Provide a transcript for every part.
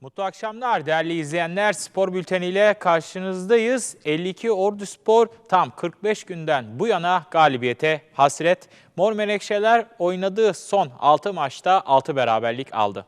Mutlu akşamlar değerli izleyenler. Spor bülteniyle karşınızdayız. 52 Ordu Spor tam 45 günden bu yana galibiyete hasret. Mor Menekşeler oynadığı son 6 maçta 6 beraberlik aldı.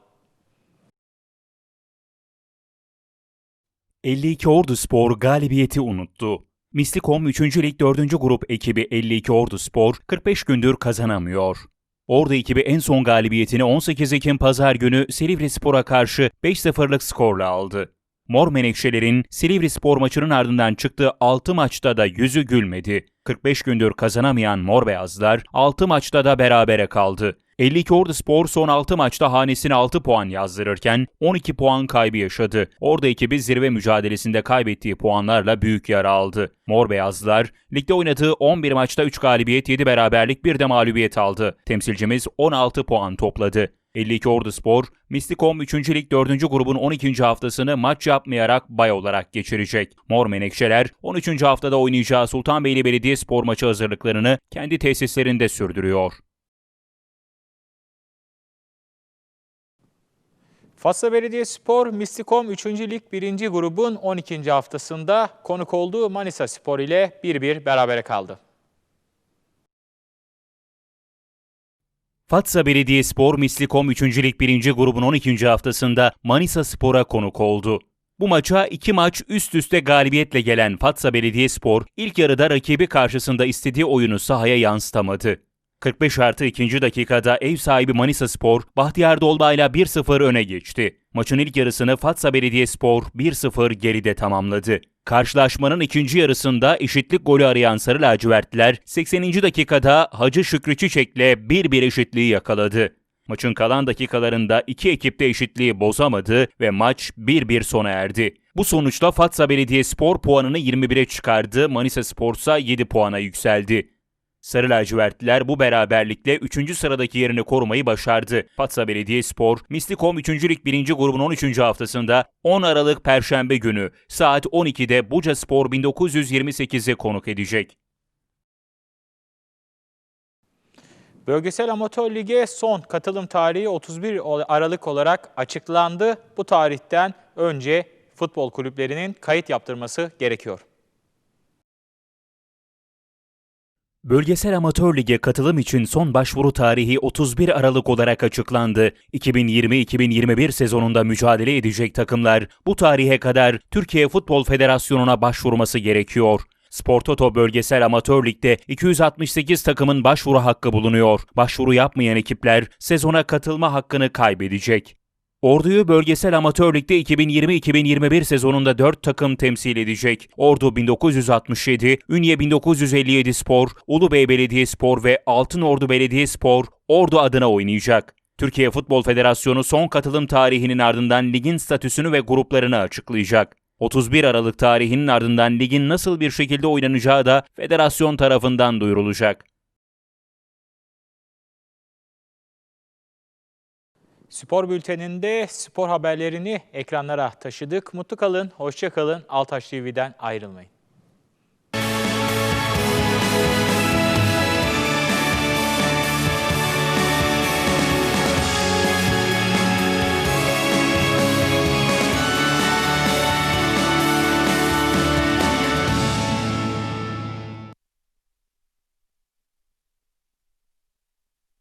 52 Ordu Spor galibiyeti unuttu. Mislikom 3. Lig 4. Grup ekibi 52 Ordu Spor 45 gündür kazanamıyor. Ordu ekibi en son galibiyetini 18 Ekim Pazar günü Silivri Spor'a karşı 5-0'lık skorla aldı. Mor Menekşelerin Silivri Spor maçının ardından çıktığı 6 maçta da yüzü gülmedi. 45 gündür kazanamayan Mor Beyazlar 6 maçta da berabere kaldı. 52 Ordu Spor son 6 maçta hanesine 6 puan yazdırırken 12 puan kaybı yaşadı. Ordu ekibi zirve mücadelesinde kaybettiği puanlarla büyük yara aldı. Mor Beyazlılar ligde oynadığı 11 maçta 3 galibiyet 7 beraberlik bir de mağlubiyet aldı. Temsilcimiz 16 puan topladı. 52 Ordu Spor, Mislikom 3. Lig 4. grubun 12. haftasını maç yapmayarak bay olarak geçirecek. Mor Menekşeler 13. haftada oynayacağı Sultanbeyli Belediyespor maçı hazırlıklarını kendi tesislerinde sürdürüyor. Fatsa Belediyespor, Mistikom 3. Lig 1. grubun 12. haftasında konuk olduğu Manisa Spor ile 1-1 berabere kaldı. Fatsa Belediyespor Mislikom 3. Lig 1. grubun 12. haftasında Manisa Spor'a konuk oldu. Bu maça iki maç üst üste galibiyetle gelen Fatsa Belediyespor ilk yarıda rakibi karşısında istediği oyunu sahaya yansıtamadı. 45 artı 2. dakikada ev sahibi Manisa Spor, Bahtiyar Dolba'yla 1-0 öne geçti. Maçın ilk yarısını Fatsa Belediyespor 1-0 geride tamamladı. Karşılaşmanın ikinci yarısında eşitlik golü arayan Sarı Lacivertliler 80. dakikada Hacı Şükrü Çiçek'le 1-1 eşitliği yakaladı. Maçın kalan dakikalarında iki ekip de eşitliği bozamadı ve maç 1-1 sona erdi. Bu sonuçla Fatsa Belediyespor puanını 21'e çıkardı, Manisa Spor'sa 7 puana yükseldi. Sarı lacivertliler bu beraberlikle 3. sıradaki yerini korumayı başardı. Fatsa Belediyespor, Mislikom 3. Lig 1. grubun 13. haftasında 10 Aralık Perşembe günü saat 12'de Buca Spor 1928'e konuk edecek. Bölgesel Amatör Lig'e son katılım tarihi 31 Aralık olarak açıklandı. Bu tarihten önce futbol kulüplerinin kayıt yaptırması gerekiyor. Bölgesel Amatör Lig'e katılım için son başvuru tarihi 31 Aralık olarak açıklandı. 2020-2021 sezonunda mücadele edecek takımlar bu tarihe kadar Türkiye Futbol Federasyonu'na başvurması gerekiyor. Spor Toto Bölgesel Amatör Lig'de 268 takımın başvuru hakkı bulunuyor. Başvuru yapmayan ekipler sezona katılma hakkını kaybedecek. Ordu'yu Bölgesel Amatör Lig'de 2020-2021 sezonunda 4 takım temsil edecek. Ordu 1967, Ünye 1957 Spor, Ulubey Belediyespor ve Altınordu Belediyespor Ordu adına oynayacak. Türkiye Futbol Federasyonu son katılım tarihinin ardından ligin statüsünü ve gruplarını açıklayacak. 31 Aralık tarihinin ardından ligin nasıl bir şekilde oynanacağı da federasyon tarafından duyurulacak. Spor bülteninde spor haberlerini ekranlara taşıdık. Mutlu kalın, hoşça kalın. Altaş TV'den ayrılmayın.